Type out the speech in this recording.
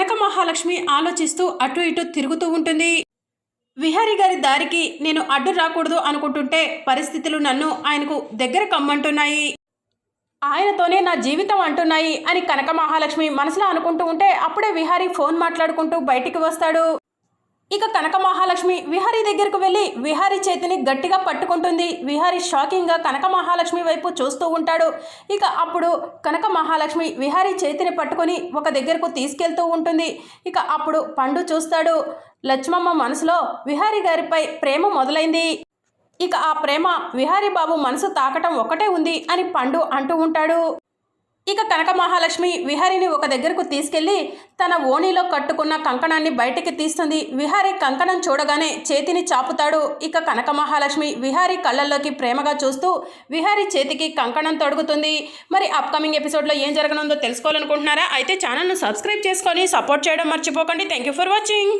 కనక మహాలక్ష్మి ఆలోచిస్తూ అటు ఇటు తిరుగుతూ ఉంటుంది. విహారీ గారి దారికి నేను అడ్డు రాకూడదు అనుకుంటుంటే పరిస్థితులు నన్ను ఆయనకు దగ్గర కమ్మంటున్నాయి. ఆయనతోనే నా జీవితం అంటున్నాయి అని కనక మహాలక్ష్మి మనసులో అనుకుంటూ ఉంటే అప్పుడే విహారీ ఫోన్ మాట్లాడుకుంటూ బయటికి వస్తాడు. ఇక కనక మహాలక్ష్మి విహారీ దగ్గరకు వెళ్ళి విహారీ చేతిని గట్టిగా పట్టుకుంటుంది. విహారీ షాకింగ్గా కనక మహాలక్ష్మి వైపు చూస్తూ ఉంటాడు. ఇక అప్పుడు కనక మహాలక్ష్మి విహారీ చేతిని పట్టుకొని ఒక దగ్గరకు తీసుకెళ్తూ ఉంటుంది. ఇక అప్పుడు పండు చూస్తాడు. లక్ష్మమ్మ మనసులో విహారీ గారిపై ప్రేమ మొదలైంది. ఇక ఆ ప్రేమ విహారీ బాబు మనసు తాకటం ఒకటే ఉంది అని పండు అంటూ ఉంటాడు. ఇక కనక మహాలక్ష్మి విహారిని ఒక దగ్గరకు తీసుకెళ్ళి తన ఓణిలో కట్టుకున్న కంకణాన్ని బయటికి తీస్తుంది. విహారీ కంకణం చూడగానే చేతిని చాపుతాడు. ఇక కనక మహాలక్ష్మి విహారీ కళ్ళల్లోకి ప్రేమగా చూస్తూ విహారీ చేతికి కంకణం తొడుగుతుంది. మరి అప్కమింగ్ ఎపిసోడ్లో ఏం జరగనుందో తెలుసుకోవాలనుకుంటున్నారా? అయితే ఛానల్ను సబ్స్క్రైబ్ చేసుకొని సపోర్ట్ చేయడం మర్చిపోకండి. Thank you for watching